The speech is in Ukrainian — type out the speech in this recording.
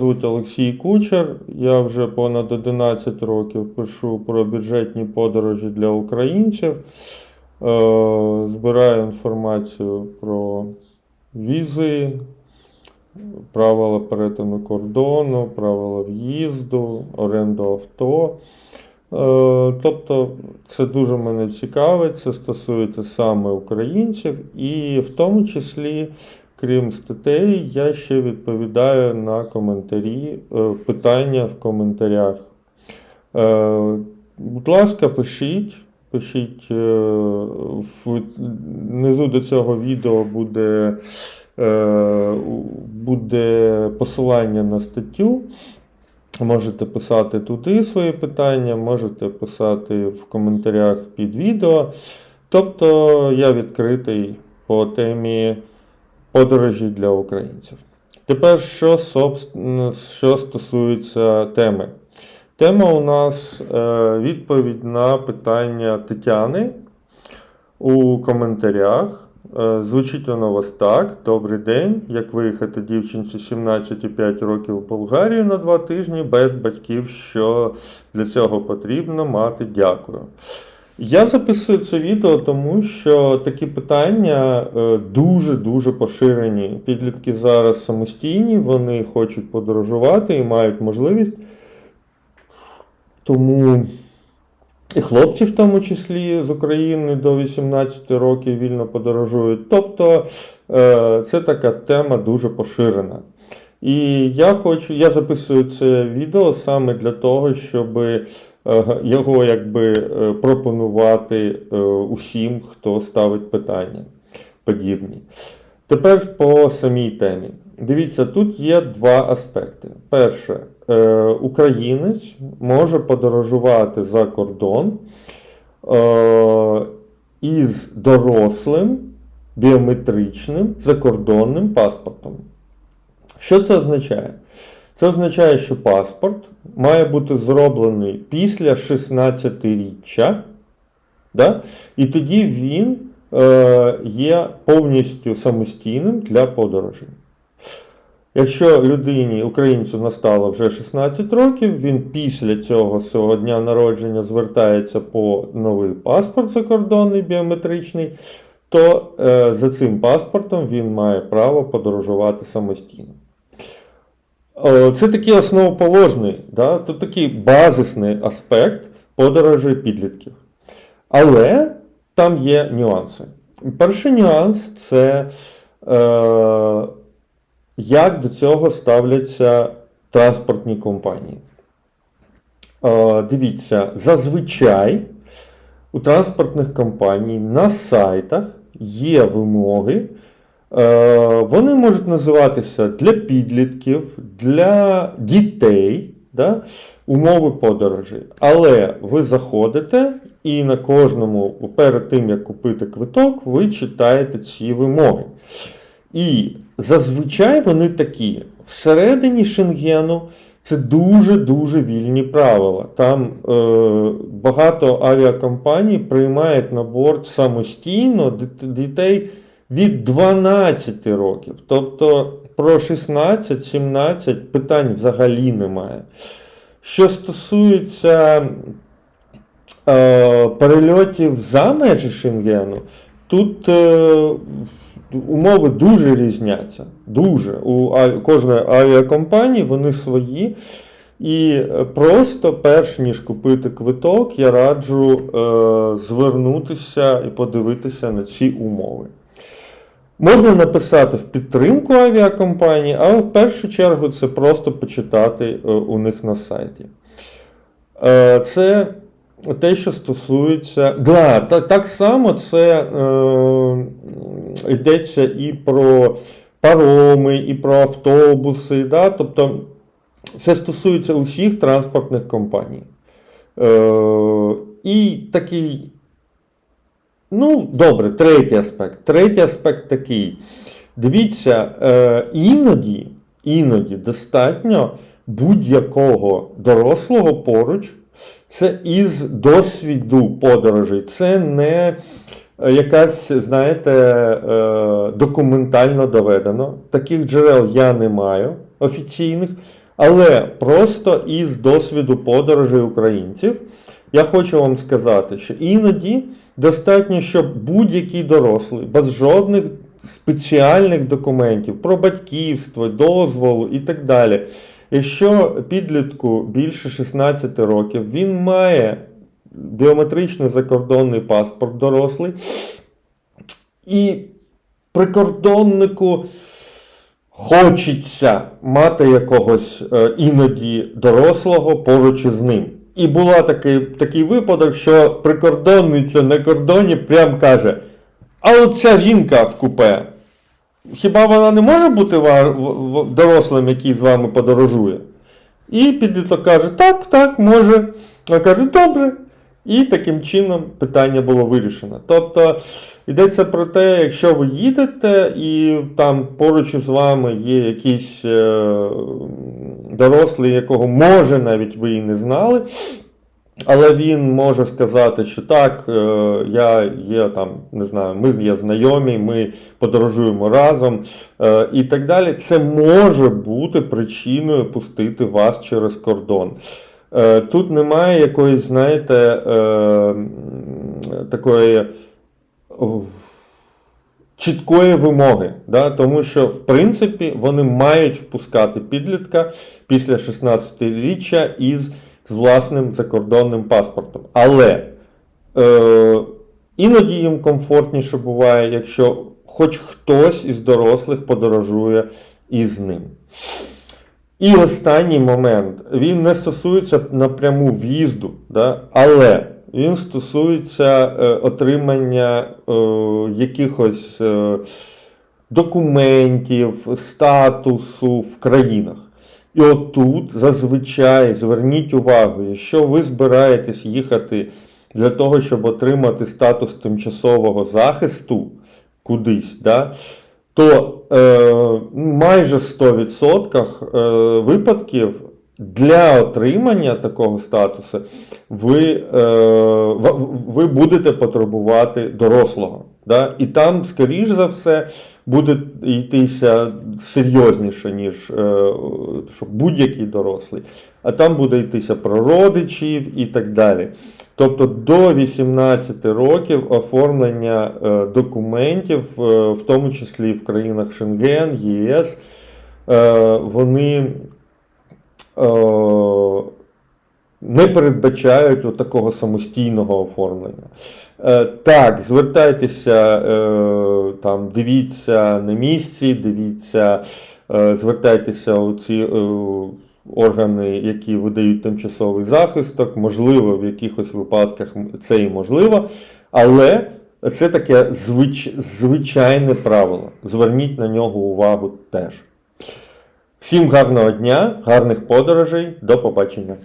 Звуть Олексій Кучер. Я вже понад 11 років пишу про бюджетні подорожі для українців. Е, Збираю інформацію про візи, правила перетину кордону, правила в'їзду, оренду авто. Е, Тобто це дуже мене цікавить, це стосується саме українців, і в тому числі, крім статей, я ще відповідаю на коментарі, е, питання в коментарях. Е, Будь ласка, пишіть. Пишіть е, внизу до цього відео буде, буде посилання на статтю. Можете писати туди свої питання, можете писати в коментарях під відео. Тобто я відкритий по темі подорожі для українців. Тепер, що, що стосується теми. Тема у нас е, відповідь на питання Тетяни у коментарях. Е, Звучить воно вас так: Добрий день. Як виїхати дівчинці 17,5 років в Болгарію на два тижні без батьків, що для цього потрібно мати? Дякую. Я записую це відео, тому що такі питання дуже-дуже поширені. Підлітки зараз самостійні, вони хочуть подорожувати і мають можливість. Тому і хлопці, в тому числі з України до 18 років вільно подорожують. Тобто е, це така тема дуже поширена. І я хочу, я записую це відео саме для того, щоб його якби е, пропонувати е, усім, хто ставить питання подібні. Тепер по самій темі. Дивіться, тут є два аспекти. Перше, е, українець може подорожувати за кордон е, із дорослим біометричним закордонним паспортом. Що це означає? Це означає, що паспорт має бути зроблений після 16-річчя, да? і тоді він е, є повністю самостійним для подорожей. Якщо людині, українцю настало вже 16 років, він після цього свого дня народження звертається по новий паспорт закордонний біометричний, то е, за цим паспортом він має право подорожувати самостійно. Е, Це такий основоположний, да? це такий базисний аспект подорожей підлітків. Але там є нюанси. Перший нюанс це е, як до цього ставляться транспортні компанії. Е, дивіться, зазвичай у транспортних компаній на сайтах є вимоги. Е, Вони можуть називатися для підлітків, для дітей, да, умови подорожі. Але ви заходите і на кожному, перед тим як купити квиток, ви читаєте ці вимоги. І зазвичай вони такі. Всередині Шенгену це дуже-дуже вільні правила. Там е, багато авіакомпаній приймають на борт самостійно дітей від 12 років. Тобто про 16-17 питань взагалі немає. Що стосується е, перельотів за межі Шенгену, тут е, умови дуже різняться. Дуже. У кожної авіакомпанії вони свої. І просто, перш ніж купити квиток, я раджу е, звернутися і подивитися на ці умови. Можна написати в підтримку авіакомпанії, але в першу чергу це просто почитати е, у них на сайті. Е, Це те, що стосується. Да, так само це е, йдеться і про пароми, і про автобуси. Да? Тобто це стосується усіх транспортних компаній. Е, і такий. Ну, добре, третій аспект. Третій аспект такий. Дивіться, е, іноді, іноді достатньо будь-якого дорослого поруч. Це із досвіду подорожей. Це не е, якась, знаєте, е, документально доведено. Таких джерел я не маю офіційних. Але просто із досвіду подорожей українців я хочу вам сказати, що іноді достатньо, щоб будь-який дорослий, без жодних спеціальних документів про батьківство, дозволу і так далі. Якщо підлітку більше 16 років, він має біометричний закордонний паспорт дорослий, і прикордоннику хочеться мати якогось е, іноді дорослого поруч із ним. І була такий, такий випадок, що прикордонниця на кордоні прям каже: А от ця жінка в купе, хіба вона не може бути дорослим, який з вами подорожує? І підліток каже, так, так, може. Вона каже, добре. І таким чином питання було вирішено. Тобто йдеться про те, якщо ви їдете і там поруч із вами є якийсь е, дорослий, якого може навіть ви і не знали, але він може сказати, що так, е, я є там, не знаю, ми є знайомі, ми подорожуємо разом е, і так далі. Це може бути причиною пустити вас через кордон. Е, Тут немає якоїсь, знаєте, такої чіткої вимоги, да? тому що, в принципі, вони мають впускати підлітка після 16-річчя із власним закордонним паспортом. Але е, іноді їм комфортніше буває, якщо хоч хтось із дорослих подорожує із ним. І останній момент, він не стосується напряму в'їзду, да? але він стосується е, отримання е, якихось е, документів, статусу в країнах. І отут зазвичай зверніть увагу, якщо ви збираєтесь їхати для того, щоб отримати статус тимчасового захисту кудись, да, то е, майже 100% е, випадків для отримання такого статусу ви, е, ви будете потребувати дорослого. Да? І там, скоріш за все, буде йтися серйозніше, ніж е, будь-який дорослий. А там буде йтися про родичів і так далі. Тобто до 18 років оформлення е, документів, е, в тому числі в країнах Шенген, ЄС, е, вони не передбачають такого самостійного оформлення. Е, Так, звертайтеся, е, там, дивіться на місці, дивіться, е, звертайтеся у ці е, органи, які видають тимчасовий захисток. Можливо, в якихось випадках це і можливо, але це таке звич, звичайне правило. Зверніть на нього увагу теж. Всім гарного дня, гарних подорожей, до побачення.